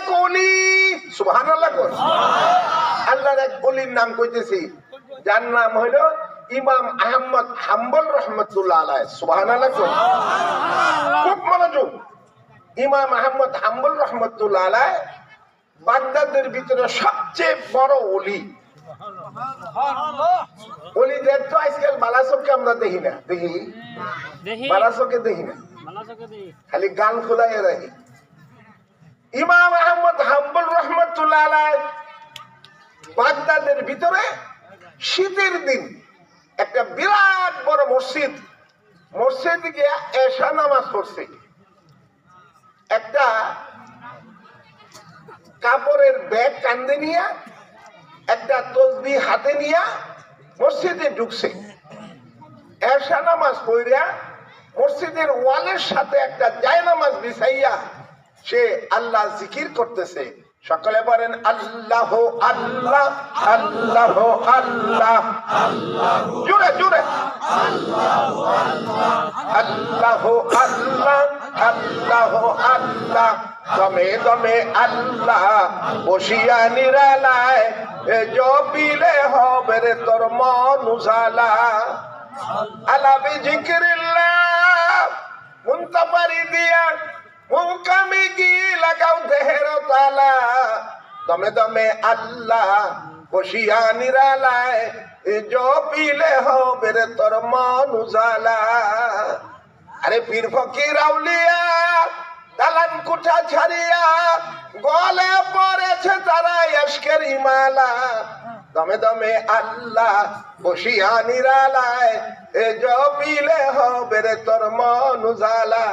এক অলি আল্লাহর এক অলির নাম কইতেছি যার নাম হইল ইমাম আহমদ হাম্বল রহমতুল্লাহ আলাই খুব মনোযোগ। ইমাম আহমদ হাম্বল রহমতুল্লাহ আলাই বাগদাদের ভিতরে সবচেয়ে বড় অলি। অলিদের তো আজকাল বালাসবকে আমরা দেখি না। দেখি? বালাসবকে দেখি না। খালি গান খোলাই রাখি। ভিতরে শীতের দিন। একটা বিরাট বড় মসজিদ। মসজিদ গিয়ে এশা নামাজ পড়ছে। একটা কাপড়ের ব্যাগ কান্দে নিয়ে, একটা তসবি হাতে নিয়ে মসজিদে ঢুকছে। এশা নামাজ পড়িয়া মসজিদের ওয়ালের সাথে একটা জায়নামাজ বিছাইয়া সে আল্লাহ জিকির করতেছে। সকলে বলেন, আল্লাহ আল্লাহ আল্লাহ আল্লাহ জুড়ে জুড়ে আল্লাহ আল্লাহ আল্লাহ আল্লাহ দমে দমে আল্লাহ, বসিয়া নিরালায় জপিলে হবে তোর মন উজালা। আলা বিজিকিরিল্লাহ তালা দমে দমে আল্লাহ বসিয়া নিরালায় জপিলে হবে রে তোর মন উজালা। আরে পীর ফকির আউলিয়া দালান কুঠা ছাড়িয়া গলে পড়েছে তারা এসকের মালা দমে দমে আল্লাহ বসিয়া নিরালায় এ জপিলে হবে রে তোর মন উজালা।